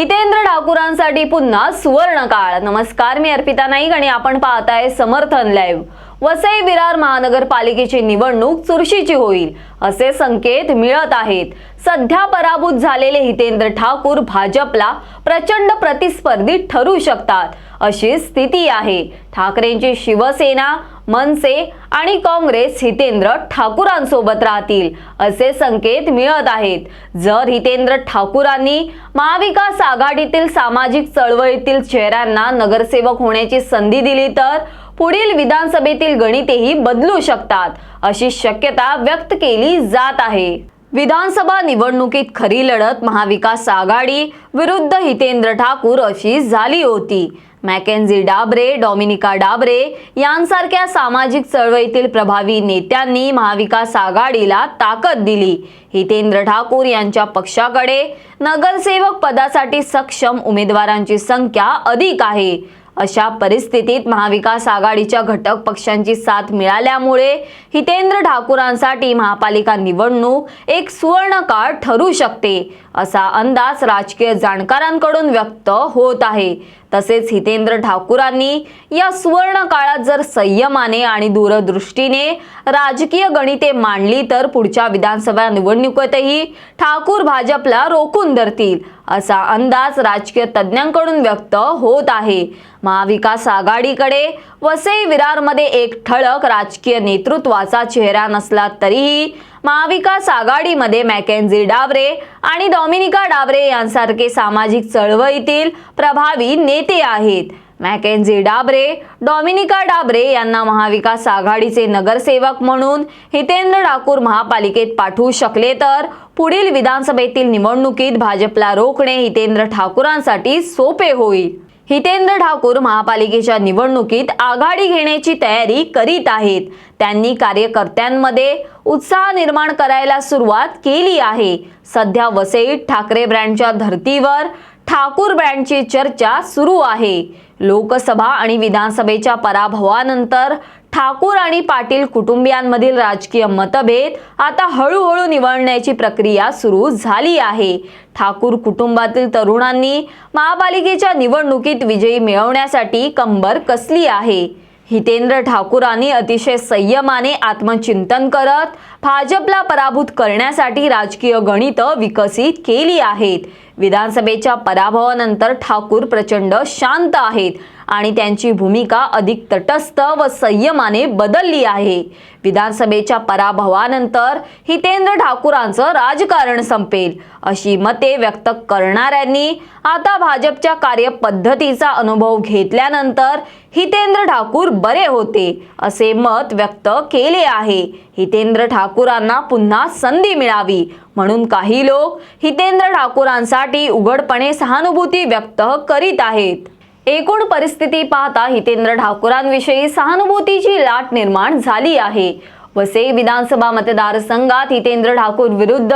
हितेंद्र ठाकूरांसाठी पुन्हा सुवर्ण काळ नमस्कार मी अर्पिता नाईक आणि आपण पाहताय समर्थन लाईव्ह. वसई विरार महानगरपालिकेची निवडणूक चुरशीची होईल असे संकेत मिळत आहेत. सध्या पराभूत झालेले हितेंद्र ठाकूर भाजपला प्रचंड प्रतिस्पर्धी ठरू शकतात अशी स्थिती आहे. ठाकरेंची शिवसेना मनसे आणि काँग्रेस हितेंद्र ठाकूरांसोबत राहतील असे संकेत मिळत आहेत. जर हितेंद्र ठाकूरांनी महाविकास आघाडीतील सामाजिक चळवळीतील चेहऱ्यांना नगरसेवक होण्याची संधी दिली तर पुढील विधानसभेतील गणितेही बदलू शकतात अशी शक्यता व्यक्त केली जात आहे. विधानसभा निवडणुकीत खरी लढत महाविकास आघाडी विरुद्ध हितेंद्र ठाकूर अशी झाली होती. मॅकेन्झी डाबरे डॉमिनिका डाबरे यांसारख्या सामाजिक चळवळीतील प्रभावी नेत्यांनी महाविकास आघाडीला ताकद दिली. हितेंद्र ठाकूर यांच्या पक्षाकडे नगरसेवक पदासाठी सक्षम उमेदवारांची संख्या अधिक आहे. अशा परिस्थितीत महाविकास आघाडीच्या घटक पक्षांची साथ मिळाल्यामुळे हितेंद्र ठाकूरांसाठी महापालिका निवडणूक एक सुवर्ण काळ ठरू शकते असा अंदाज राजकीय जाणकारांकडून व्यक्त होत आहे. तसेच हितेंद्र ठाकूरांनी या सुवर्ण काळात जर संयमाने आणि दूरदृष्टीने राजकीय गणिते मांडली तर पुढच्या विधानसभा निवडणुकीतही ठाकूर भाजपला रोखून धरतील असा अंदाज राजकीय तज्ज्ञांकडून व्यक्त होत आहे. महाविकास आघाडीकडे वसई विरारमध्ये एक ठळक राजकीय नेतृत्वाचा चेहरा नसला तरीही महाविकास आघाडीमध्ये मॅकेन्झी डाबरे आणि डॉमिनिका डाबरे यांसारखे सामाजिक चळवळीतील प्रभावी नेते आहेत. मॅकेन्झी डाबरे डॉमिनिका डाबरे यांना महाविकास आघाडीचे नगरसेवक म्हणून हितेंद्र ठाकूर महापालिकेत पाठवू शकले तर पुढील विधानसभेतील निवडणुकीत भाजपला रोखणे हितेंद्र ठाकूरांसाठी सोपे होईल. हितेंद्र ठाकूर महापालिकेच्या निवडणुकीत आघाडी घेण्याची तयारी करीत आहेत. त्यांनी कार्यकर्त्यांमध्ये उत्साह निर्माण करायला सुरुवात केली आहे. सध्या वसईत ठाकरे ब्रँडच्या धर्तीवर ठाकूर ब्रँडची चर्चा सुरू आहे. लोकसभा आणि विधानसभेच्या पराभवानंतर ठाकूर आणि पाटील कुटुंबियांमधील राजकीय मतभेद आता हळूहळू निवडण्याची प्रक्रिया सुरू झाली आहे. ठाकूर कुटुंबातील तरुणांनी महापालिकेच्या निवडणुकीत विजयी मिळवण्यासाठी कंबर कसली आहे? हितेंद्र ठाकूरांनी अतिशय संयमाने आत्मचिंतन करत भाजपला पराभूत करण्यासाठी राजकीय गणितं विकसित केली आहेत. विधानसभेच्या पराभवानंतर ठाकूर प्रचंड शांत आहेत. आणि त्यांची भूमिका अधिक तटस्थ व संयमाने बदलली आहे. विधानसभेच्या पराभवानंतर हितेंद्र ठाकूरांचं राजकारण संपेल अशी मते व्यक्त करणाऱ्यांनी आता भाजपच्या कार्यपद्धतीचा अनुभव घेतल्यानंतर हितेंद्र ठाकूर बरे होते असे मत व्यक्त केले आहे. हितेंद्र ठाकूरांना पुन्हा संधी मिळावी म्हणून काही लोक हितेंद्र ठाकूरांसाठी उघडपणे सहानुभूती व्यक्त करीत आहेत. एकूण परिस्थिती पाहता हितेंद्र ठाकूरांविषयी सहानुभूतीची लाट निर्माण झाली आहे. वसई विधानसभा मतदारसंघात हितेंद्र ठाकूर विरुद्ध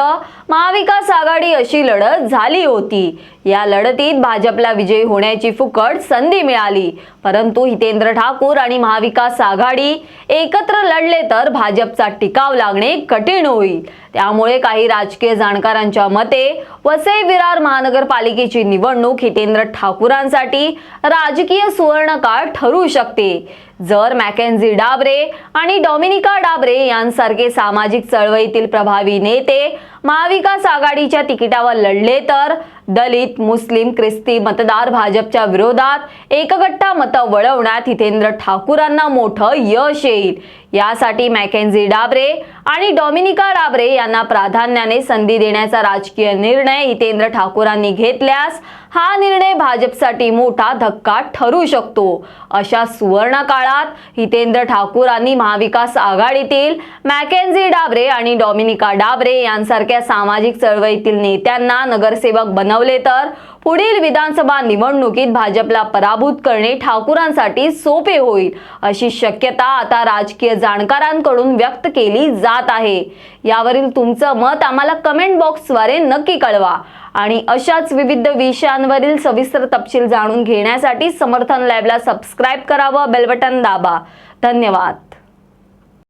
महाविकास आघाडी अशी लढत झाली होती. या लढतीत भाजपला विजयी होण्याची फुकट संधी मिळाली. परंतु हितेंद्र ठाकूर आणि महाविकास आघाडी एकत्र लढले तर भाजपचा टिकाव लागणे कठीण होईल. त्यामुळे काही राजकीय जाणकारांच्या मते वसई विरार महानगरपालिकेची निवडणूक हितेंद्र ठाकूरांसाठी राजकीय सुवर्णकाळ ठरू शकते. जर मॅकेन्झी डाबरे आणि डॉमिनिका डाबरे यांसारखे सामाजिक चळवळीतील प्रभावी नेते महाविकास आघाडीच्या तिकिटावर लढले तर दलित मुस्लिम ख्रिस्ती मतदार भाजपच्या विरोधात एकगट्टा मतं वळवण्यात हितेंद्र ठाकूरांना मोठं यश येईल. यासाठी मॅकेन्झी डाबरे आणि डॉमिनिका डाबरे यांना प्राधान्याने संधी देण्याचा राजकीय निर्णय हितेंद्र ठाकूरांनी घेतल्यास हा निर्णय भाजपसाठी मोठा धक्का ठरू शकतो. अशा सुवर्ण काळात हितेंद्र ठाकूरांनी महाविकास आघाडीतील मॅकेन्झी डाबरे आणि डॉमिनिका डाबरे यांसारख्या सामाजिक चळवळीतील नेत्यांना नगरसेवक बनवले तर पुढील विधानसभा निवडणुकीत भाजपला पराभूत करणे ठाकूरांसाठी सोपे होईल अशी शक्यता आता राजकीय जाणकारांकडून व्यक्त केली जात आहे. यावरील तुमचं मत आम्हाला कमेंट बॉक्सद्वारे नक्की कळवा आणि अशाच विविध विषयांवरील सविस्तर तपशील जाणून घेण्यासाठी समर्थन लॅबला सबस्क्राईब करावं बेलबटन दाबा. धन्यवाद.